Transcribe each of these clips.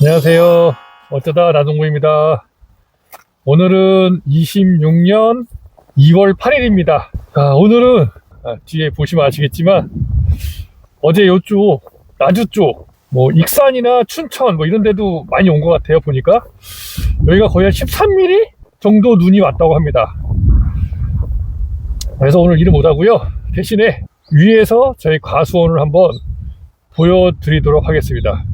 안녕하세요. 어쩌다 나동구입니다. 오늘은 26년 2월 8일입니다. 아, 오늘은 아, 뒤에 보시면 아시겠지만 어제 요쪽 나주 쪽 뭐 익산이나 춘천 뭐 이런 데도 많이 온 것 같아요 보니까 여기가 거의 한 13mm 정도 눈이 왔다고 합니다. 그래서 오늘 일을 못하고요. 대신에 위에서 저희 과수원을 한번 보여드리도록 하겠습니다.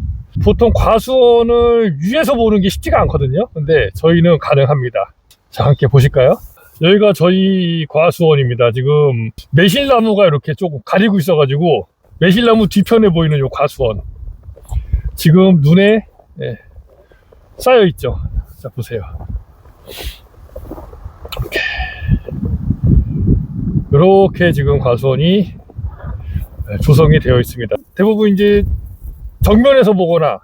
보통 과수원을 위에서 보는 게 쉽지가 않거든요. 근데 저희는 가능합니다. 자, 함께 보실까요? 여기가 저희 과수원입니다. 지금 매실나무가 이렇게 조금 가리고 있어가지고 매실나무 뒤편에 보이는 요 과수원. 지금 눈에 예, 쌓여 있죠. 자, 보세요. 이렇게. 이렇게 지금 과수원이 예, 조성이 되어 있습니다. 대부분 이제 정면에서 보거나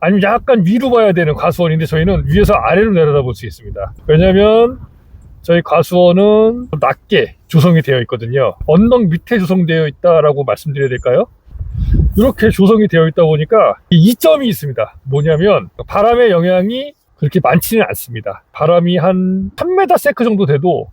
아니면 약간 위로 봐야 되는 과수원인데 저희는 위에서 아래로 내려다 볼 수 있습니다. 왜냐면 저희 과수원은 낮게 조성이 되어 있거든요. 언덕 밑에 조성되어 있다라고 말씀드려야 될까요? 이렇게 조성이 되어 있다 보니까 이 이점이 있습니다. 뭐냐면 바람의 영향이 그렇게 많지는 않습니다. 바람이 한 3m 세크 정도 돼도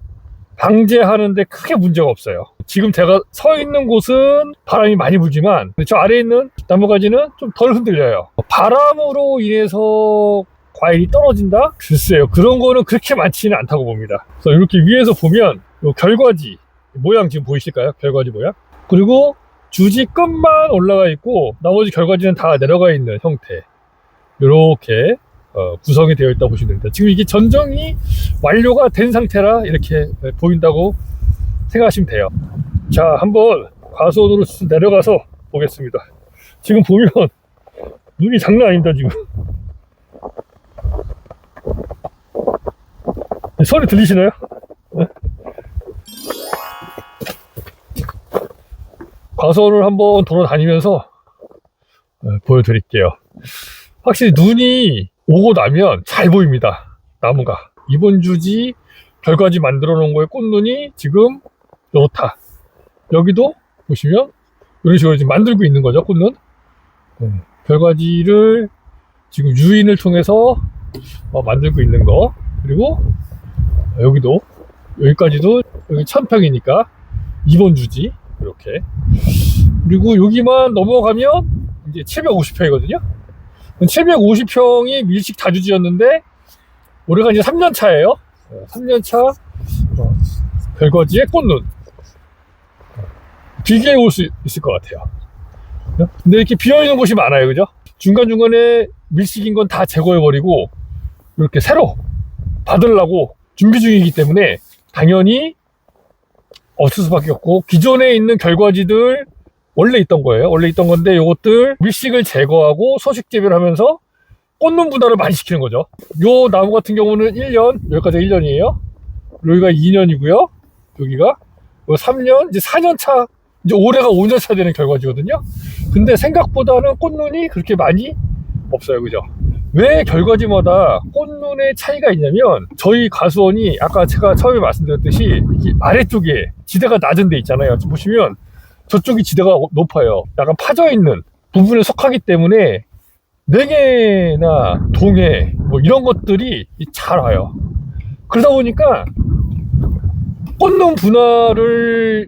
방제하는데 크게 문제가 없어요. 지금 제가 서 있는 곳은 바람이 많이 불지만 저 아래에 있는 나무가지는 좀 덜 흔들려요. 바람으로 인해서 과일이 떨어진다? 글쎄요. 그런 거는 그렇게 많지는 않다고 봅니다. 그래서 이렇게 위에서 보면 요 결과지 모양 지금 보이실까요? 결과지 모양? 그리고 주지 끝만 올라가 있고 나머지 결과지는 다 내려가 있는 형태. 이렇게 어, 구성이 되어 있다고 보시면 됩니다. 지금 이게 전정이 완료가 된 상태라 이렇게 보인다고 생각하시면 돼요. 자, 한번 과수원으로 내려가서 보겠습니다. 지금 보면 눈이 장난 아닙니다, 지금. 소리 들리시나요? 네? 과수원을 한번 돌아다니면서 네, 보여드릴게요. 확실히 눈이 오고 나면 잘 보입니다. 나무가. 이번 주지 결과지 만들어 놓은 거에 꽃눈이 지금 좋다. 여기도 보시면 이런 식으로 지금 만들고 있는 거죠, 꽃눈. 네, 결과지를 지금 유인을 통해서 어, 만들고 있는 거. 그리고 여기도 여기까지도 여기 천평이니까 이번 주지 이렇게. 그리고 여기만 넘어가면 이제 750평이거든요. 750평이 밀식 다주지였는데 올해가 이제 3년 차예요. 3년 차 어, 별거지의 꽃눈 길게 올수 있을 것 같아요. 근데 이렇게 비어 있는 곳이 많아요, 그죠? 중간 중간에 밀식인 건 다 제거해 버리고 이렇게 새로 받으려고 준비 중이기 때문에 당연히 없을 수밖에 없고 기존에 있는 결과지들 원래 있던 거예요. 원래 있던 건데 이것들 밀식을 제거하고 소식 재배하면서 꽃눈 분할을 많이 시키는 거죠. 요 나무 같은 경우는 1년, 여기까지 1년이에요. 여기가 2년이고요. 여기가 요 3년, 이제 4년 차, 이제 올해가 5년 차 되는 결과지거든요. 근데 생각보다는 꽃눈이 그렇게 많이 없어요. 그죠? 왜 결과지마다 꽃눈의 차이가 있냐면 저희 가수원이 아까 제가 처음에 말씀드렸듯이 이 아래쪽에 지대가 낮은 데 있잖아요. 보시면 저쪽이 지대가 높아요. 약간 파져 있는 부분에 속하기 때문에 냉해나 동해 뭐 이런 것들이 잘 와요. 그러다 보니까 꽃눈 분할을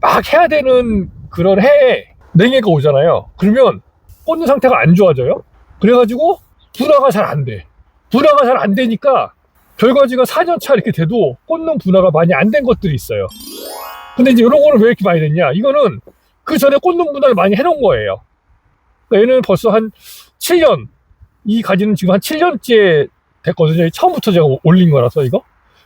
막 해야 되는 그런 해에 냉해가 오잖아요. 그러면 꽃눈 상태가 안 좋아져요. 그래가지고 분화가 잘 안 돼. 분화가 잘 안 되니까 결과지가 4년차 이렇게 돼도 꽃눈 분화가 많이 안 된 것들이 있어요. 근데 이제 이런 거는 왜 이렇게 많이 됐냐? 이거는 그 전에 꽃눈 분할을 많이 해놓은 거예요. 그러니까 얘는 벌써 한 7년, 이 가지는 지금 한 7년째 됐거든요. 처음부터 제가 올린 거라서 이거.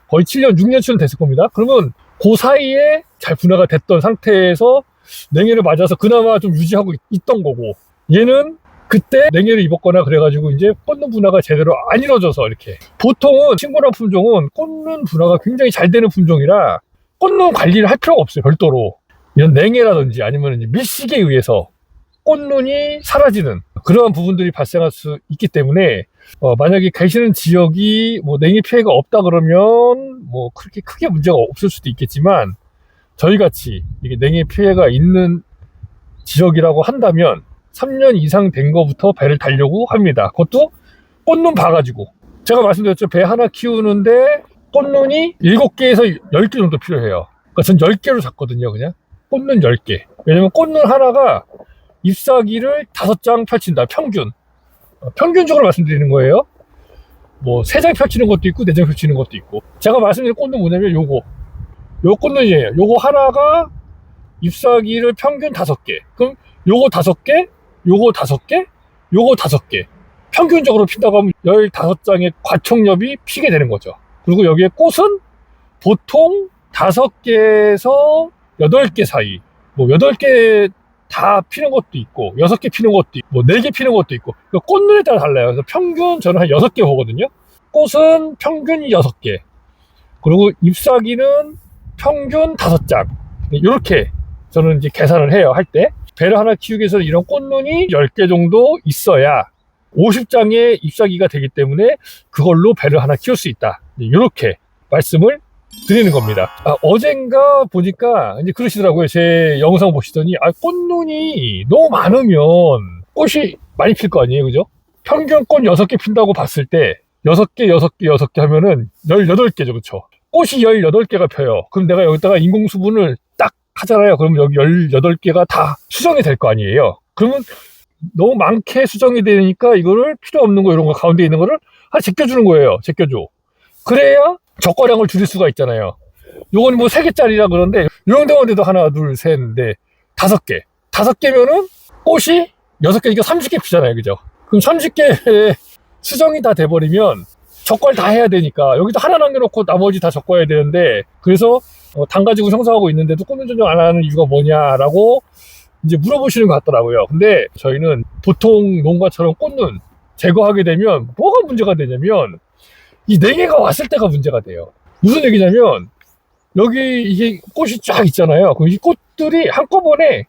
거의 7년, 6년쯤 됐을 겁니다. 그러면 그 사이에 잘 분화가 됐던 상태에서 냉해를 맞아서 그나마 좀 유지하고 있, 던 거고 얘는 그때 냉해를 입었거나 그래가지고 이제 꽃눈 분화가 제대로 안 이루어져서 이렇게 보통은 친구랑 품종은 꽃눈 분화가 굉장히 잘 되는 품종이라 꽃눈 관리를 할 필요가 없어요 별도로 이런 냉해라든지 아니면 밀식에 의해서 꽃눈이 사라지는 그러한 부분들이 발생할 수 있기 때문에 어, 만약에 계시는 지역이 뭐 냉해 피해가 없다 그러면 뭐 그렇게 크게 문제가 없을 수도 있겠지만 저희 같이 이게 냉해 피해가 있는 지역이라고 한다면 3년 이상 된 거부터 배를 달려고 합니다. 그것도 꽃눈 봐가지고. 제가 말씀드렸죠. 배 하나 키우는데 꽃눈이 7개에서 10개 정도 필요해요. 그러니까 전 10개로 잡거든요, 그냥. 꽃눈 10개. 왜냐면 꽃눈 하나가 잎사귀를 5장 펼친다, 평균. 어, 평균적으로 말씀드리는 거예요. 뭐, 3장 펼치는 것도 있고, 4장 펼치는 것도 있고. 제가 말씀드린 꽃눈 뭐냐면 요거. 요 꽃눈이에요. 요거 하나가 잎사귀를 평균 5개. 그럼 요거 5개, 요거 5개, 요거 5개. 평균적으로 핀다고 하면 15장의 과총엽이 피게 되는 거죠. 그리고 여기에 꽃은 보통 5개에서 8개 사이. 뭐 8개 다 피는 것도 있고, 6개 피는 것도 있고, 뭐 4개 피는 것도 있고. 그러니까 꽃눈에 따라 달라요. 그래서 평균 저는 한 6개 보거든요. 꽃은 평균 6개. 그리고 잎사귀는 평균 5장. 이렇게 저는 이제 계산을 해요, 할 때. 배를 하나 키우기 위해서 이런 꽃눈이 10개 정도 있어야 50장의 잎사귀가 되기 때문에 그걸로 배를 하나 키울 수 있다. 이렇게 말씀을 드리는 겁니다. 아, 어젠가 보니까 이제 그러시더라고요. 제 영상 보시더니 아, 꽃눈이 너무 많으면 꽃이 많이 필 거 아니에요. 그죠? 평균 꽃 6개 핀다고 봤을 때 6개, 6개, 6개 하면은 18개죠. 그렇죠? 꽃이 18개가 펴요. 그럼 내가 여기다가 인공수분을 딱 하잖아요. 그러면 여기 18개가 다 수정이 될 거 아니에요. 그러면 너무 많게 수정이 되니까 이거를 필요 없는 거 이런 거 가운데 있는 거를 하나 제껴주는 거예요. 제껴줘. 그래야 적거량을 줄일 수가 있잖아요. 요건 뭐 3개짜리라 그러는데 요정도만돼도 하나, 둘, 셋, 넷, 다섯 개. 다섯 개면은 꽃이 여섯 개니까 30개 피잖아요. 그죠? 그럼 30개 수정이 다 돼버리면 적과를 다 해야 되니까 여기도 하나 남겨놓고 나머지 다 적과해야 되는데 그래서 어, 당 가지고 형성하고 있는데도 꽃눈 전용 안 하는 이유가 뭐냐라고 이제 물어보시는 것 같더라고요. 근데 저희는 보통 농가처럼 꽃눈 제거하게 되면 뭐가 문제가 되냐면 이 네 개가 왔을 때가 문제가 돼요. 무슨 얘기냐면 여기 이게 꽃이 쫙 있잖아요. 그럼 이 꽃들이 한꺼번에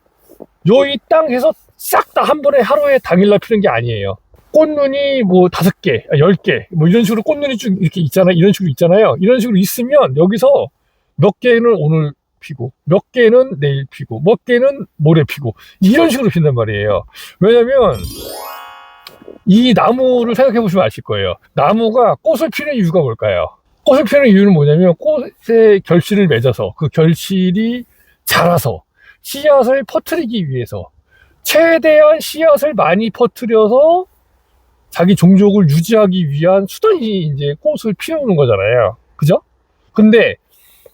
여기 땅에서 싹 다 한 번에 하루에 당일날 피는 게 아니에요. 꽃눈이 뭐 다섯 개, 아, 열 개, 뭐 이런 식으로 꽃눈이 쭉 이렇게 있잖아요. 이런 식으로 있잖아요. 이런 식으로 있으면 여기서 몇 개는 오늘 피고, 몇 개는 내일 피고, 몇 개는 모레 피고, 이런 식으로 핀단 말이에요. 왜냐면, 이 나무를 생각해 보시면 아실 거예요. 나무가 꽃을 피는 이유가 뭘까요? 꽃을 피는 이유는 뭐냐면, 꽃에 결실을 맺어서, 그 결실이 자라서, 씨앗을 퍼뜨리기 위해서, 최대한 씨앗을 많이 퍼뜨려서, 자기 종족을 유지하기 위한 수단이 이제 꽃을 피우는 거잖아요. 그죠? 근데,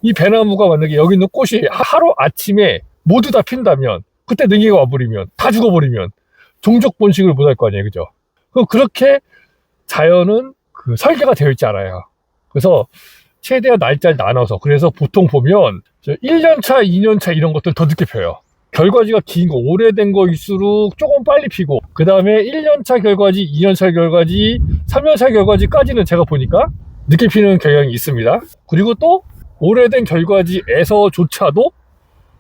이 배나무가 만약에 여기 있는 꽃이 하루 아침에 모두 다 핀다면 그때 능이가 와버리면 다 죽어버리면 종족 번식을 못할 거 아니에요 그죠 그렇게 자연은 그 설계가 되어 있지 않아요. 그래서 최대한 날짜를 나눠서 그래서 보통 보면 1년차 2년차 이런 것들 더 늦게 펴요. 결과지가 긴 거 오래된 거일수록 조금 빨리 피고 그 다음에 1년차 결과지 2년차 결과지 3년차 결과지까지는 제가 보니까 늦게 피는 경향이 있습니다. 그리고 또 오래된 결과지에서조차도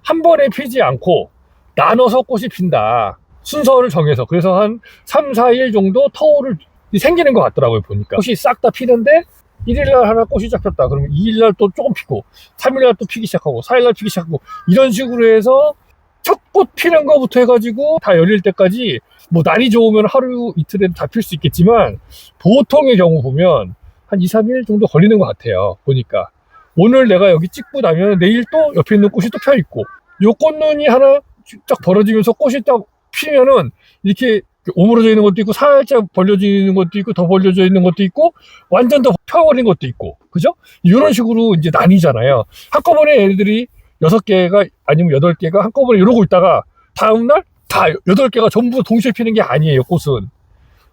한 번에 피지 않고 나눠서 꽃이 핀다. 순서를 정해서. 그래서 한 3, 4일 정도 터울을 생기는 것 같더라고요, 보니까. 꽃이 싹 다 피는데 1일날 하나 꽃이 쫙 폈다. 그러면 2일날 또 조금 피고, 3일날 또 피기 시작하고, 4일날 피기 시작하고, 이런 식으로 해서 첫 꽃 피는 거부터 해가지고 다 열릴 때까지 뭐 날이 좋으면 하루 이틀에도 다 필 수 있겠지만 보통의 경우 보면 한 2, 3일 정도 걸리는 것 같아요. 보니까. 오늘 내가 여기 찍고 나면 내일 또 옆에 있는 꽃이 또 펴 있고 요 꽃눈이 하나 쫙 벌어지면서 꽃이 딱 피면은 이렇게 오므러져 있는 것도 있고 살짝 벌려져 있는 것도 있고 더 벌려져 있는 것도 있고 완전 더 펴버린 것도 있고 그죠? 이런 식으로 이제 나뉘잖아요. 한꺼번에 얘네들이 여섯 개가 아니면 여덟 개가 한꺼번에 이러고 있다가 다음날 다 여덟 개가 전부 동시에 피는 게 아니에요 꽃은.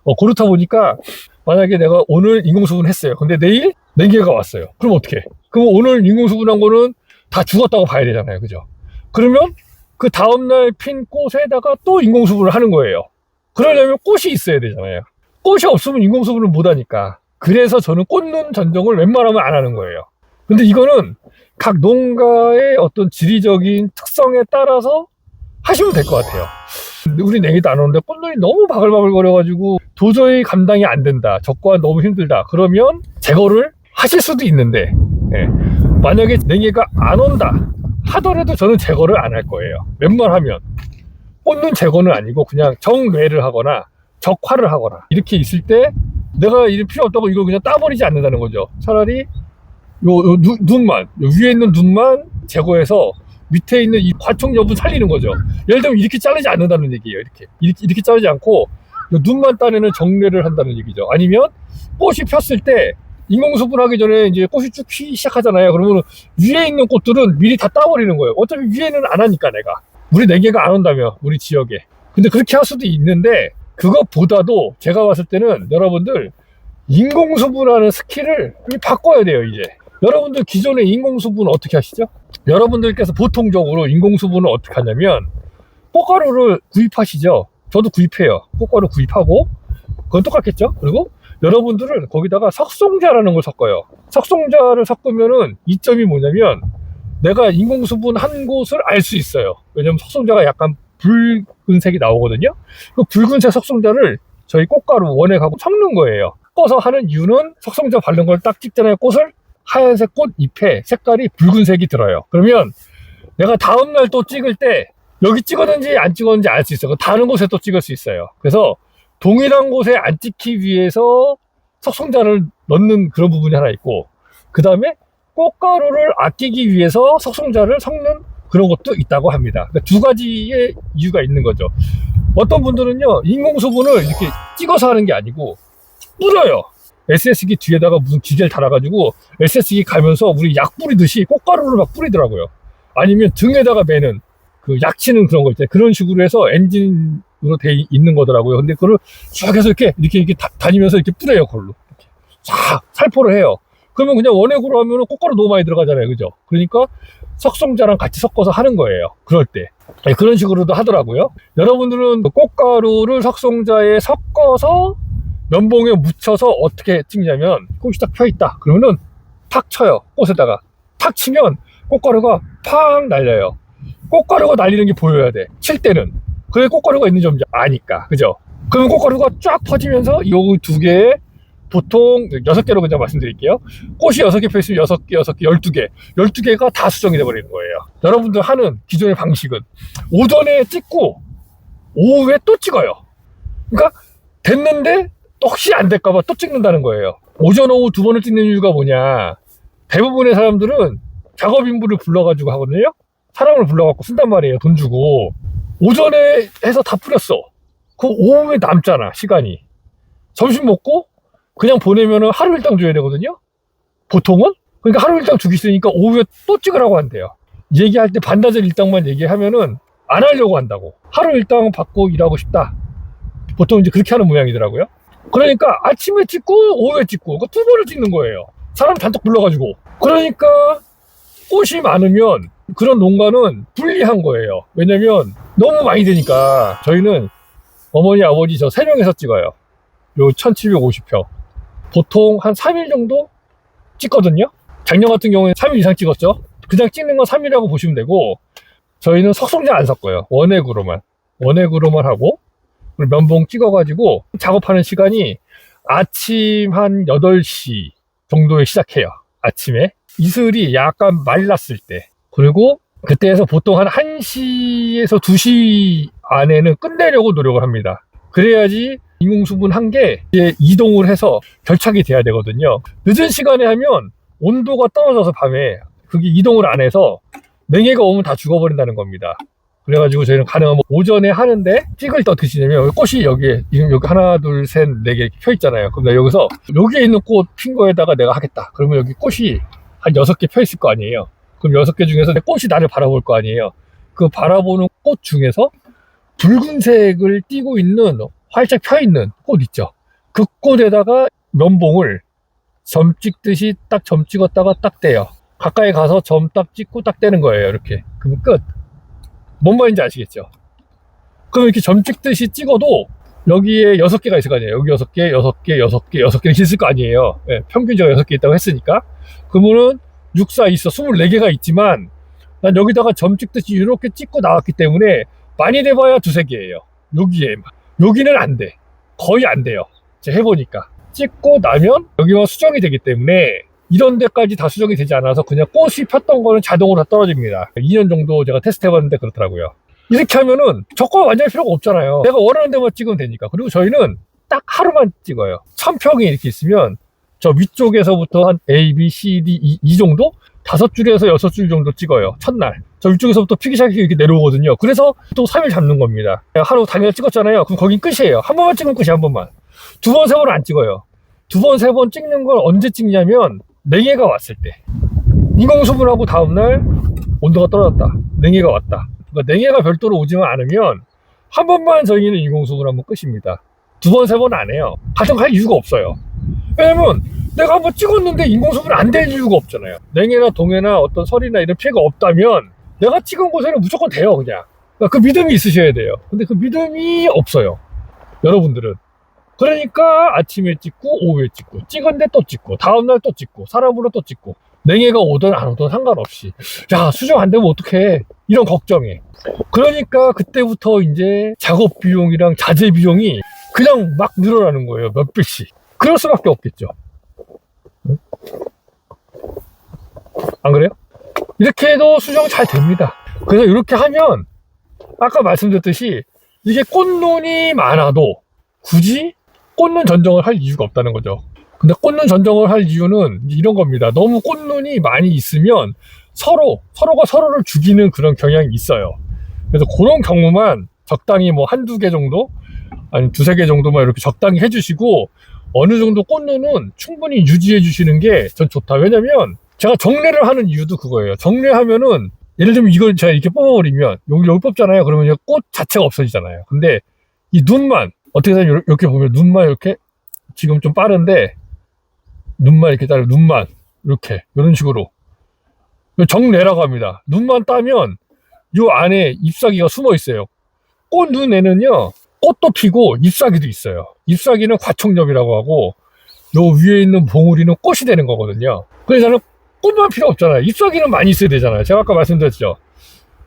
어, 그렇다 보니까 만약에 내가 오늘 인공수분 했어요. 근데 내일 네 개가 왔어요. 그럼 어떻게? 그럼 오늘 인공수분한 거는 다 죽었다고 봐야 되잖아요. 그죠? 그러면 그 다음날 핀 꽃에다가 또 인공수분을 하는 거예요. 그러려면 꽃이 있어야 되잖아요. 꽃이 없으면 인공수분을 못 하니까. 그래서 저는 꽃눈 전정을 웬만하면 안 하는 거예요. 근데 이거는 각 농가의 어떤 지리적인 특성에 따라서 하시면 될 것 같아요. 우리 냉이도 안 오는데 꽃눈이 너무 바글바글 거려가지고 도저히 감당이 안 된다. 적과 너무 힘들다. 그러면 제거를 하실 수도 있는데 예. 만약에 냉이가 안 온다 하더라도 저는 제거를 안 할 거예요. 웬만하면 꽂는 제거는 아니고 그냥 정뇌를 하거나 적화를 하거나 이렇게 있을 때 내가 이럴 필요 없다고 이걸 그냥 따버리지 않는다는 거죠. 차라리 요, 요 눈, 눈만 요 위에 있는 눈만 제거해서 밑에 있는 이 과총 여부 살리는 거죠. 예를 들면 이렇게 자르지 않는다는 얘기예요. 이렇게 이렇게, 이렇게 자르지 않고 요 눈만 따내는 정례를 한다는 얘기죠. 아니면 꽃이 폈을 때 인공수분하기 전에 이제 꽃이 쭉 피기 시작하잖아요. 그러면 위에 있는 꽃들은 미리 다 따버리는 거예요. 어차피 위에는 안 하니까 내가 우리 네 개가 안 온다며 우리 지역에. 근데 그렇게 할 수도 있는데 그것보다도 제가 봤을 때는 여러분들 인공수분하는 스킬을 좀 바꿔야 돼요 이제. 여러분들 기존에 인공수분 어떻게 하시죠? 여러분들께서 보통적으로 인공수분을 어떻게 하냐면 꽃가루를 구입하시죠. 저도 구입해요. 꽃가루 구입하고 그건 똑같겠죠. 그리고 여러분들은 거기다가 석송자라는 걸 섞어요. 석송자를 섞으면은 이점이 뭐냐면 내가 인공수분 한 곳을 알 수 있어요. 왜냐면 석송자가 약간 붉은색이 나오거든요. 그 붉은색 석송자를 저희 꽃가루 원액하고 섞는 거예요. 섞어서 하는 이유는 석송자 바른 걸 딱 찍잖아요. 꽃을 하얀색 꽃 잎에 색깔이 붉은색이 들어요. 그러면 내가 다음날 또 찍을 때 여기 찍었는지 안 찍었는지 알 수 있어요. 다른 곳에 또 찍을 수 있어요. 그래서 동일한 곳에 안 찍기 위해서 석송자를 넣는 그런 부분이 하나 있고 그 다음에 꽃가루를 아끼기 위해서 석송자를 섞는 그런 것도 있다고 합니다. 그러니까 두 가지의 이유가 있는 거죠. 어떤 분들은요 인공수분을 이렇게 찍어서 하는 게 아니고 뿌려요. SS기 뒤에다가 무슨 기계를 달아가지고 SS기 가면서 우리 약 뿌리듯이 꽃가루를 막 뿌리더라고요. 아니면 등에다가 매는 그 약치는 그런 거 있잖아요. 그런 식으로 해서 엔진 으로 돼 있- 있는 거더라고요. 근데 그걸 쭉 해서 이렇게 이렇게 이렇게 다, 다니면서 이렇게 뿌려요, 그걸로. 쫙 살포를 해요. 그러면 그냥 원액으로 하면 꽃가루 너무 많이 들어가잖아요, 그죠? 그러니까 석송자랑 같이 섞어서 하는 거예요. 그럴 때. 네, 그런 식으로도 하더라고요. 여러분들은 그 꽃가루를 석송자에 섞어서 면봉에 묻혀서 어떻게 찍냐면 꽃이 딱 펴 있다. 그러면은 탁 쳐요. 꽃에다가 탁 치면 꽃가루가 팍 날려요. 꽃가루가 날리는 게 보여야 돼. 칠 때는. 그게 꽃가루가 있는지 없는지 아니까. 그죠? 그러면 꽃가루가 쫙 퍼지면서 요두 개에 보통 여섯 개로 그냥 말씀드릴게요. 꽃이 여섯 개 펴있으면 여섯 개, 여섯 개, 열두 개. 열두 개가 다 수정이 돼버리는 거예요. 여러분들 하는 기존의 방식은 오전에 찍고 오후에 또 찍어요. 그러니까 됐는데 또 혹시 안 될까봐 또 찍는다는 거예요. 오전, 오후 두 번을 찍는 이유가 뭐냐. 대부분의 사람들은 작업 인부를 불러가지고 하거든요. 사람을 불러갖고 쓴단 말이에요. 돈 주고. 오전에 해서 다 뿌렸어. 그 오후에 남잖아, 시간이. 점심 먹고 그냥 보내면은 하루 일당 줘야 되거든요. 보통은? 그러니까 하루 일당 주기 있으니까 오후에 또 찍으라고 한대요. 얘기할 때 반나절 일당만 얘기하면은 안 하려고 한다고. 하루 일당 받고 일하고 싶다. 보통 이제 그렇게 하는 모양이더라고요. 그러니까 아침에 찍고 오후에 찍고 그 두 번을 찍는 거예요. 사람 단톡 불러가지고. 그러니까 꽃이 많으면 그런 농가는 불리한 거예요. 왜냐면 너무 많이 되니까 저희는 어머니 아버지 저세 명에서 찍어요. 요 1750평. 보통 한 3일 정도 찍거든요. 작년 같은 경우에 3일 이상 찍었죠. 그냥 찍는 건 3일이라고 보시면 되고 저희는 석송제 안 섞어요. 원액으로만. 원액으로만 하고 면봉 찍어가지고 작업하는 시간이 아침 한 8시 정도에 시작해요. 아침에. 이슬이 약간 말랐을 때. 그리고 그때에서 보통 한 1시에서 2시 안에는 끝내려고 노력을 합니다. 그래야지 인공수분 한 개 이동을 해서 결착이 돼야 되거든요. 늦은 시간에 하면 온도가 떨어져서 밤에 그게 이동을 안 해서 냉해가 오면 다 죽어버린다는 겁니다. 그래가지고 저희는 가능하면 오전에 하는데 찍을 때 어떻게 여기 꽃이 여기에 지금 여기 하나 둘 셋 네 개 펴 있잖아요. 그럼 내가 여기서 여기에 있는 꽃 핀 거에다가 내가 하겠다. 그러면 여기 꽃이 한 여섯 개 펴 있을 거 아니에요. 그럼 여섯 개 중에서 내 꽃이 나를 바라볼 거 아니에요. 그 바라보는 꽃 중에서 붉은색을 띠고 있는 활짝 펴 있는 꽃 있죠. 그 꽃에다가 면봉을 점 찍듯이 딱 점 찍었다가 딱 떼요. 가까이 가서 점 딱 찍고 딱 떼는 거예요. 이렇게. 그럼 끝. 뭔 말인지 아시겠죠? 그럼 이렇게 점 찍듯이 찍어도 여기에 여섯 개가 있을 거 아니에요. 여기 여섯 개, 여섯 개, 여섯 개, 여섯 개 있을 거 아니에요. 예, 평균적으로 여섯 개 있다고 했으니까. 그러면은 6, 4 있어. 24개가 있지만 난 여기다가 점 찍듯이 이렇게 찍고 나왔기 때문에 많이 돼봐야 두세 개예요. 여기에. 여기는 안 돼. 거의 안 돼요. 제가 해보니까. 찍고 나면 여기가 수정이 되기 때문에 이런 데까지 다 수정이 되지 않아서 그냥 꽃이 폈던 거는 자동으로 다 떨어집니다. 2년 정도 제가 테스트 해봤는데 그렇더라고요. 이렇게 하면은 조건 완전 히 필요가 없잖아요. 내가 원하는 데만 찍으면 되니까. 그리고 저희는 딱 하루만 찍어요. 1000평이 이렇게 있으면 저 위쪽에서부터 한 A, B, C, D, E, 이 정도? 다섯 줄에서 여섯 줄 정도 찍어요. 첫날. 저 위쪽에서부터 피기 시작이 이렇게 내려오거든요. 그래서 또 3일 잡는 겁니다. 하루 당일 찍었잖아요. 그럼 거긴 끝이에요. 한 번만 찍으면 끝이야, 한 번만. 두 번, 세 번은 안 찍어요. 두 번, 세 번 찍는 걸 언제 찍냐면, 냉해가 왔을 때. 인공수분하고 다음날 온도가 떨어졌다. 냉해가 왔다. 그러니까 냉해가 별도로 오지만 않으면, 한 번만 저희는 인공수분하면 끝입니다. 두 번, 세 번 안 해요. 거할 이유가 없어요. 왜냐면, 내가 한번 찍었는데 인공수분 안 될 이유가 없잖아요. 냉해나 동해나 어떤 설이나 이런 피해가 없다면 내가 찍은 곳에는 무조건 돼요, 그냥. 그러니까 그 믿음이 있으셔야 돼요. 근데 그 믿음이 없어요. 여러분들은. 그러니까 아침에 찍고 오후에 찍고 찍은데 또 찍고 다음날 또 찍고 사람으로 또 찍고 냉해가 오든 안 오든 상관없이 야 수정 안 되면 어떡해 이런 걱정해 그러니까 그때부터 이제 작업 비용이랑 자재 비용이 그냥 막 늘어나는 거예요 몇 배씩 그럴 수밖에 없겠죠 안 그래요? 이렇게 해도 수정 잘 됩니다. 그래서 이렇게 하면 아까 말씀드렸듯이 이게 꽃눈이 많아도 굳이 꽃눈 전정을 할 이유가 없다는 거죠. 근데 꽃눈 전정을 할 이유는 이런 겁니다. 너무 꽃눈이 많이 있으면 서로 서로가 서로를 죽이는 그런 경향이 있어요. 그래서 그런 경우만 적당히 뭐 한두 개 정도 아니 두세 개 정도만 이렇게 적당히 해주시고 어느 정도 꽃눈은 충분히 유지해 주시는 게 전 좋다. 왜냐면 제가 정례를 하는 이유도 그거예요. 정례하면은 예를 들면 이걸 제가 이렇게 뽑아버리면 여기 여기 뽑잖아요. 그러면 꽃 자체가 없어지잖아요. 근데 이 눈만 어떻게 되면 이렇게 보면 눈만 이렇게 지금 좀 빠른데 눈만 이렇게 따르 눈만 이렇게 이런 식으로 정례라고 합니다. 눈만 따면 요 안에 잎사귀가 숨어 있어요. 꽃 눈에는요 꽃도 피고 잎사귀도 있어요. 잎사귀는 과촉엽이라고 하고 요 위에 있는 봉우리는 꽃이 되는 거거든요. 그래서 저는 꽃만 필요 없잖아요. 잎사귀는 많이 있어야 되잖아요. 제가 아까 말씀드렸죠.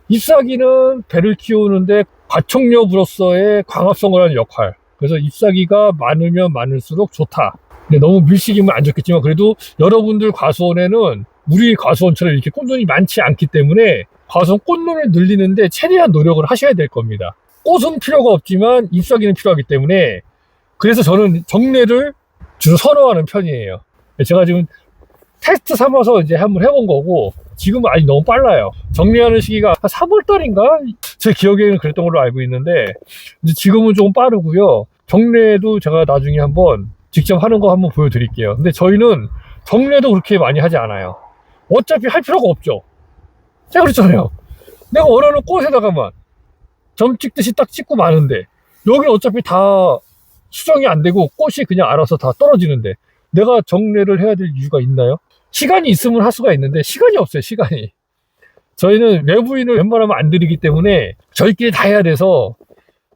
잎사귀는 배를 키우는데 과촉엽으로서의 광합성을 하는 역할. 그래서 잎사귀가 많으면 많을수록 좋다. 근데 너무 밀식이면 안 좋겠지만 그래도 여러분들 과수원에는 우리 과수원처럼 이렇게 꽃눈이 많지 않기 때문에 과수원 꽃눈을 늘리는데 최대한 노력을 하셔야 될 겁니다. 꽃은 필요가 없지만 잎사귀는 필요하기 때문에 그래서 저는 정례를 주로 선호하는 편이에요. 제가 지금 테스트 삼아서 이제 한번 해본 거고 지금은 아직 너무 빨라요. 정리하는 시기가 한 3월 달인가? 제 기억에는 그랬던 걸로 알고 있는데 지금은 조금 빠르고요. 정례도 제가 나중에 한번 직접 하는 거 한번 보여드릴게요. 근데 저희는 정례도 그렇게 많이 하지 않아요. 어차피 할 필요가 없죠. 제가 그랬잖아요. 내가 원하는 꽃에다가만 점 찍듯이 딱 찍고 마는데 여기 어차피 다 수정이 안 되고 꽃이 그냥 알아서 다 떨어지는데 내가 정례를 해야 될 이유가 있나요? 시간이 있으면 할 수가 있는데 시간이 없어요 시간이. 저희는 외부인을 웬만하면 안 드리기 때문에 저희끼리 다 해야 돼서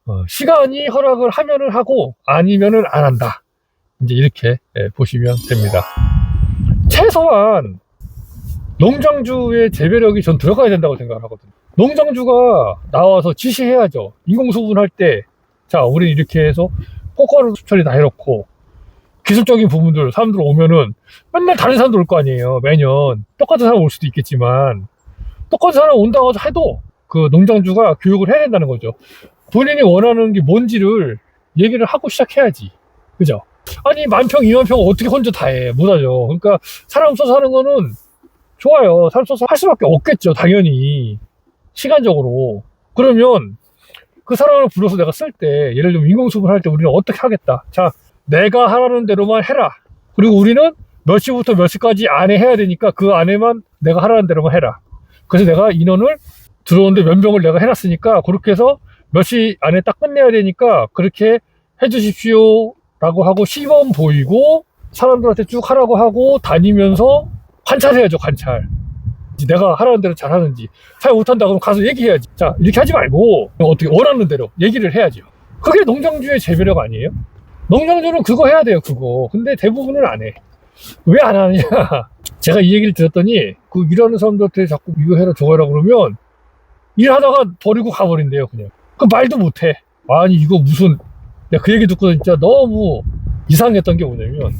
어, 시간이 허락을 하면은 하고 아니면은 안 한다. 이제 이렇게 예, 보시면 됩니다. 최소한 농장주의 재배력이 전 들어가야 된다고 생각을 하거든요 농장주가 나와서 지시해야죠. 인공수분 할 때. 자 우리 이렇게 해서 포커를 수처리 다 해놓고 기술적인 부분들 사람들 오면은 맨날 다른 사람들 올 거 아니에요 매년. 똑같은 사람 올 수도 있겠지만 똑같은 사람 온다고 해도 그 농장주가 교육을 해야 된다는 거죠. 본인이 원하는 게 뭔지를 얘기를 하고 시작해야지. 그죠? 아니 만평 이만평 어떻게 혼자 다 해? 못하죠. 그러니까 사람 써서 하는 거는 좋아요. 사람 써서 할 수밖에 없겠죠 당연히 시간적으로 그러면 그 사람을 불러서 내가 쓸 때 예를 들면 인공수분 할때 우리는 어떻게 하겠다 자 내가 하라는 대로만 해라. 그리고 우리는 몇 시부터 몇 시까지 안에 해야 되니까 그 안에만 내가 하라는 대로만 해라. 그래서 내가 인원을 들어오는데 몇 명을 내가 해놨으니까 그렇게 해서 몇 시 안에 딱 끝내야 되니까 그렇게 해주십시오. 라고 하고 시범 보이고 사람들한테 쭉 하라고 하고 다니면서 관찰해야죠, 관찰. 내가 하라는 대로 잘 하는지. 잘 못한다 그러면 가서 얘기해야지. 자, 이렇게 하지 말고 어떻게 원하는 대로 얘기를 해야죠. 그게 농장주의 재배력 아니에요? 농장주는 그거 해야 돼요, 그거. 근데 대부분은 안 해. 왜 안 하느냐? 제가 이 얘기를 들었더니, 그 일하는 사람들한테 자꾸 이거 해라, 저거 해라 그러면, 일하다가 버리고 가버린대요, 그냥. 그 말도 못 해. 아니, 이거 무슨, 내가 그 얘기 듣고 진짜 너무 이상했던 게 뭐냐면,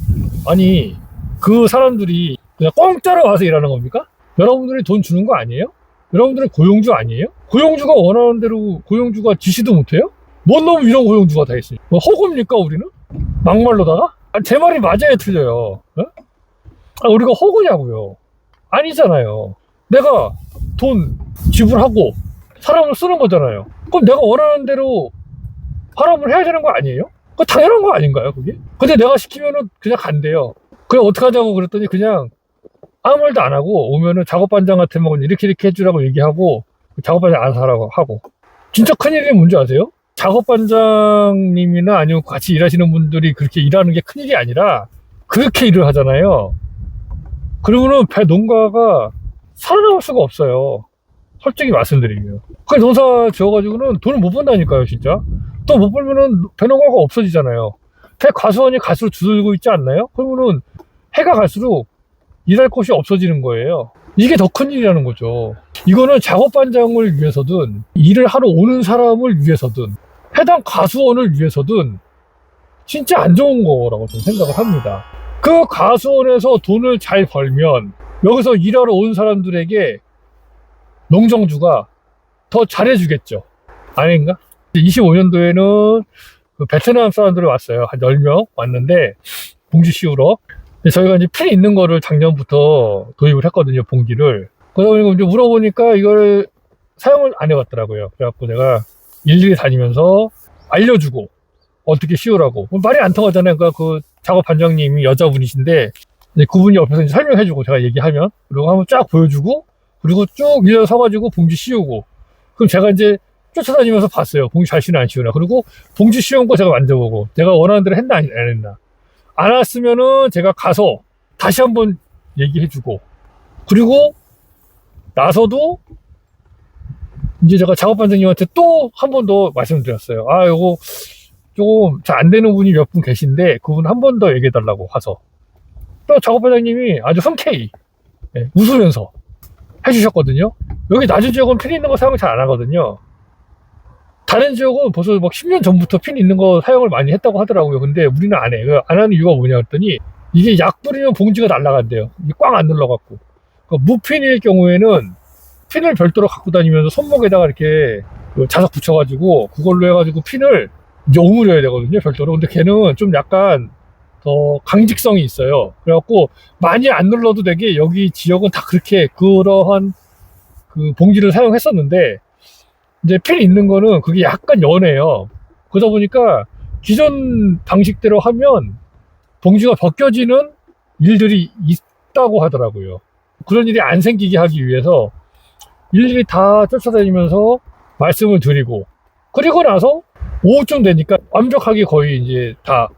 아니, 그 사람들이 그냥 공짜로 와서 일하는 겁니까? 여러분들이 돈 주는 거 아니에요? 여러분들은 고용주 아니에요? 고용주가 원하는 대로 고용주가 지시도 못해요? 뭔 놈 이런 고용주가 다 있으니? 뭐 허구입니까 우리는? 막말로다가? 아, 제 말이 맞아요 틀려요? 어? 아, 우리가 허구냐고요? 아니잖아요. 내가 돈 지불하고 사람을 쓰는 거잖아요. 그럼 내가 원하는 대로 활용을 해야 되는 거 아니에요? 그 당연한 거 아닌가요, 그게? 근데 내가 시키면은 그냥 간대요. 그래, 어떡하자고 그랬더니 그냥 아무 말도 안 하고 오면은 작업반장 같은 경우는 이렇게 이렇게 해주라고 얘기하고 작업반장 알아서 하라고 하고. 진짜 큰일이 뭔지 아세요? 작업반장님이나 아니면 같이 일하시는 분들이 그렇게 일하는 게 큰일이 아니라 그렇게 일을 하잖아요. 그러면은 배 농가가 살아남을 수가 없어요. 솔직히 말씀드리면. 그 농사 지어가지고는 돈을 못 번다니까요, 진짜. 또 못 벌면은 배 농가가 없어지잖아요. 배 과수원이 갈수록 줄고 있지 않나요? 그러면은 해가 갈수록 일할 곳이 없어지는 거예요. 이게 더 큰 일이라는 거죠. 이거는 작업반장을 위해서든 일을 하러 오는 사람을 위해서든 해당 가수원을 위해서든 진짜 안 좋은 거라고 저는 생각을 합니다. 그 가수원에서 돈을 잘 벌면 여기서 일하러 온 사람들에게 농정주가 더 잘해주겠죠. 아닌가? 25년도에는 그 베트남 사람들이 왔어요. 한 10명 왔는데 봉지 씌우러. 저희가 이제 필이 있는 거를 작년부터 도입을 했거든요, 봉지를. 그러다 보니까 물어보니까 이걸 사용을 안 해봤더라고요. 그래갖고 내가 일일이 다니면서 알려주고 어떻게 씌우라고. 뭐 말이 안 통하잖아요. 그러니까 그 작업 반장님이 여자분이신데 그분이 옆에서 설명해주고 제가 얘기하면 그리고 한번 쫙 보여주고 그리고 쭉 일어 서가지고 봉지 씌우고 그럼 제가 이제 쫓아다니면서 봤어요. 봉지 잘 씌우나 안 씌우나. 그리고 봉지 씌운 거 제가 만져보고 내가 원하는 대로 했나 안 했나. 안 왔으면은 제가 가서 다시 한번 얘기해주고 그리고 나서도 이제 제가 작업반장님한테 또 한 번 더 말씀드렸어요. 아, 요거 조금 잘 안 되는 분이 몇 분 계신데 그분 한 번 더 얘기해달라고 가서 또 작업반장님이 아주 흔쾌히 예, 웃으면서 해주셨거든요. 여기 낮은 지역은 핀 있는 거 사용 잘 안 하거든요. 다른 지역은 벌써 막 10년 전부터 핀 있는 거 사용을 많이 했다고 하더라고요. 근데 우리는 안 해. 그안 하는 이유가 뭐냐 했더니 이게 약 뿌리면 봉지가 날아간대요. 이게 꽉안 눌러갖고. 그 무핀일 경우에는 핀을 별도로 갖고 다니면서 손목에다가 이렇게 그 자석 붙여가지고 그걸로 해가지고 핀을 이제 오므려야 되거든요. 별도로. 근데 걔는 좀 약간 더 강직성이 있어요. 그래갖고 많이 안 눌러도 되게 여기 지역은 다 그렇게 그러한 그 봉지를 사용했었는데 이제 필 있는 거는 그게 약간 연해요. 그러다 보니까 기존 방식대로 하면 봉지가 벗겨지는 일들이 있다고 하더라고요. 그런 일이 안 생기게 하기 위해서 일일이 다 쫓아다니면서 말씀을 드리고 그리고 나서 오후쯤 되니까 완벽하게 거의 이제 다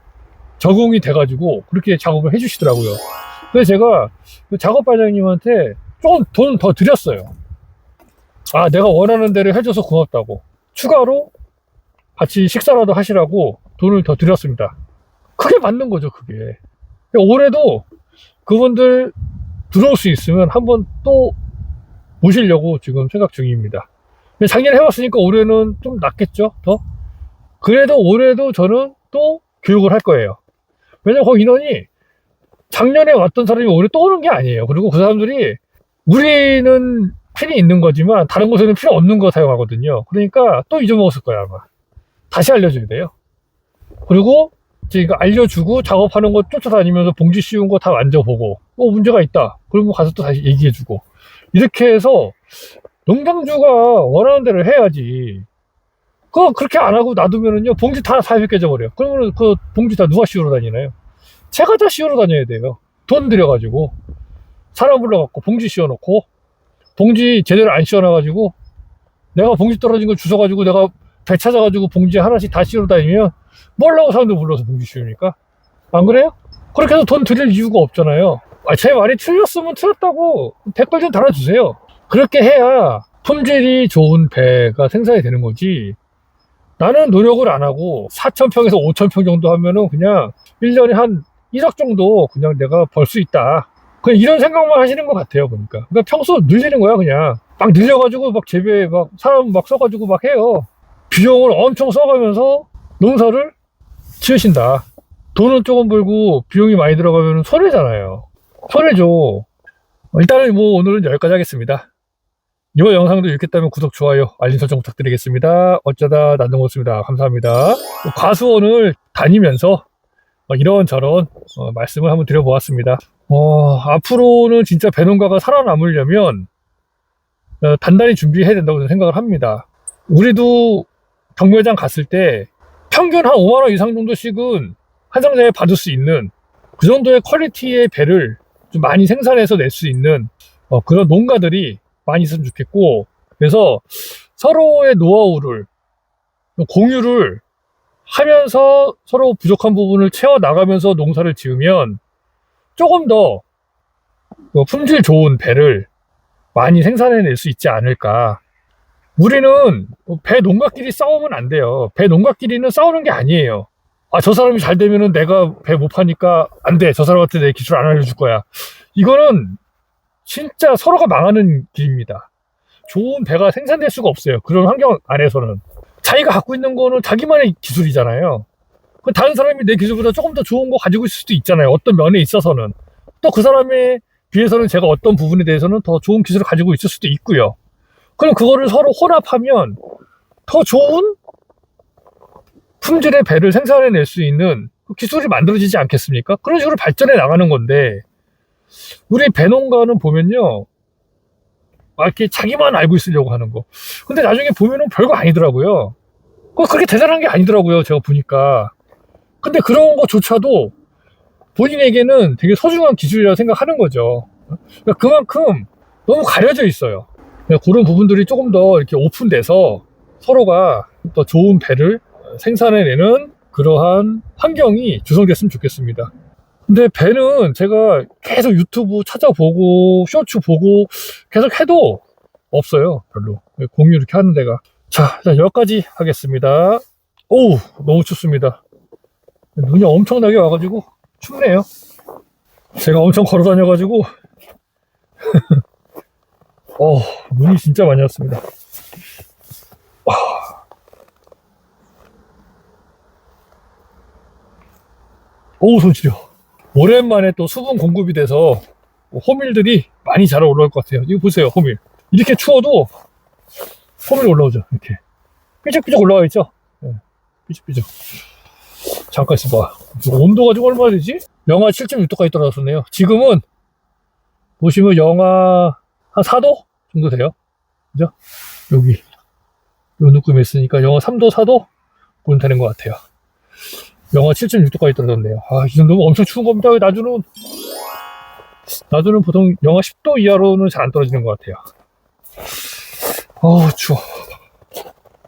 적응이 돼가지고 그렇게 작업을 해주시더라고요. 그래서 제가 그 작업 반장님한테 조금 돈 더 드렸어요. 아, 내가 원하는 대로 해줘서 고맙다고. 추가로 같이 식사라도 하시라고 돈을 더 드렸습니다. 그게 맞는 거죠, 그게. 올해도 그분들 들어올 수 있으면 한번 또 모시려고 지금 생각 중입니다. 작년에 해봤으니까 올해는 좀 낫겠죠, 더? 그래도 올해도 저는 또 교육을 할 거예요. 왜냐면 거기 인원이 작년에 왔던 사람이 올해 또 오는 게 아니에요. 그리고 그 사람들이 우리는 필이 있는 거지만 다른 곳에는 필요 없는 거 사용하거든요. 그러니까 또 잊어먹었을 거야 아마. 다시 알려줘야 돼요. 그리고 이거 알려주고 작업하는 거 쫓아다니면서 봉지 씌운 거 다 만져보고 어 문제가 있다. 그러면 가서 또 다시 얘기해주고 이렇게 해서 농장주가 원하는 대로 해야지. 그거 그렇게 안 하고 놔두면은요 봉지 다 사입 깨져 버려요. 그러면 그 봉지 다 누가 씌우러 다니나요? 제가 다 씌우러 다녀야 돼요. 돈 들여가지고 사람 불러갖고 봉지 씌워놓고 봉지 제대로 안 씌워놔가지고 내가 봉지 떨어진 걸 주워가지고 내가 배 찾아가지고 봉지 하나씩 다 씌우러 다니면 뭘라고 사람들 불러서 봉지 씌우니까 안 그래요? 그렇게 해서 돈 드릴 이유가 없잖아요. 아, 제 말이 틀렸으면 틀렸다고 댓글 좀 달아주세요. 그렇게 해야 품질이 좋은 배가 생산이 되는 거지. 나는 노력을 안 하고 4,000평에서 5,000평 정도 하면은 그냥 1년에 한 1억 정도 그냥 내가 벌 수 있다. 그냥 이런 생각만 하시는 것 같아요, 보니까. 그러니까 평소 늘리는 거야, 그냥. 막 늘려가지고 막 재배, 막 사람 막 써가지고 막 해요. 비용을 엄청 써가면서 농사를 지으신다. 돈은 조금 벌고 비용이 많이 들어가면 손해잖아요. 손해죠. 일단은 뭐 오늘은 여기까지 하겠습니다. 이번 영상도 유익했다면 구독, 좋아요, 알림 설정 부탁드리겠습니다. 어쩌다 난동호습니다 감사합니다. 또 과수원을 다니면서 어, 이런저런 어, 말씀을 한번 드려보았습니다. 어, 앞으로는 진짜 배농가가 살아남으려면 어, 단단히 준비해야 된다고 생각을 합니다. 우리도 경매장 갔을 때 평균 한 5만 원 이상 정도씩은 한 상자에 받을 수 있는 그 정도의 퀄리티의 배를 좀 많이 생산해서 낼 수 있는 어, 그런 농가들이 많이 있으면 좋겠고 그래서 서로의 노하우를 좀 공유를 하면서 서로 부족한 부분을 채워 나가면서 농사를 지으면 조금 더 어, 품질 좋은 배를 많이 생산해낼 수 있지 않을까. 우리는 배 농가끼리 싸우면 안 돼요. 배 농가끼리는 싸우는 게 아니에요. 아, 저 사람이 잘 되면은 내가 배 못 파니까 안 돼. 저 사람한테 내 기술 안 알려줄 거야. 이거는 진짜 서로가 망하는 길입니다. 좋은 배가 생산될 수가 없어요. 그런 환경 안에서는. 자기가 갖고 있는 거는 자기만의 기술이잖아요. 그 다른 사람이 내 기술보다 조금 더 좋은 거 가지고 있을 수도 있잖아요. 어떤 면에 있어서는. 또 그 사람에 비해서는 제가 어떤 부분에 대해서는 더 좋은 기술을 가지고 있을 수도 있고요. 그럼 그거를 서로 혼합하면 더 좋은 품질의 배를 생산해낼 수 있는 그 기술이 만들어지지 않겠습니까? 그런 식으로 발전해 나가는 건데 우리 배농가는 보면요. 아, 이렇게 자기만 알고 있으려고 하는 거. 근데 나중에 보면은 별거 아니더라고요. 그렇게 대단한 게 아니더라고요. 제가 보니까. 근데 그런 거조차도 본인에게는 되게 소중한 기술이라고 생각하는 거죠. 그러니까 그만큼 너무 가려져 있어요. 그러니까 그런 부분들이 조금 더 이렇게 오픈돼서 서로가 더 좋은 배를 생산해내는 그러한 환경이 조성됐으면 좋겠습니다. 근데 배는 제가 계속 유튜브 찾아보고 쇼츠 보고 계속 해도 없어요 별로 공유 이렇게 하는 데가 자 여기까지 하겠습니다 오우 너무 춥습니다 눈이 엄청나게 와가지고 춥네요 제가 엄청 걸어 다녀가지고 어 눈이 진짜 많이 왔습니다 와. 오우 손 시려 오랜만에 또 수분 공급이 돼서 호밀들이 많이 잘 올라올 것 같아요. 이거 보세요, 호밀. 이렇게 추워도 호밀 올라오죠. 이렇게. 삐죽삐죽 올라와 있죠? 네, 삐죽삐죽. 잠깐 있어봐. 온도가 지금 얼마나 되지? 영하 7.6도까지 떨어졌네요. 지금은 보시면 영하 한 4도 정도 돼요. 그죠? 여기. 요 느낌에 있으니까 영하 3도, 4도? 보면 되는 것 같아요. 영하 7.6도까지 떨어졌네요. 아, 이 정도면 엄청 추운 겁니다. 낮에는, 낮에는 보통 영하 10도 이하로는 잘 안 떨어지는 것 같아요. 어우, 추워.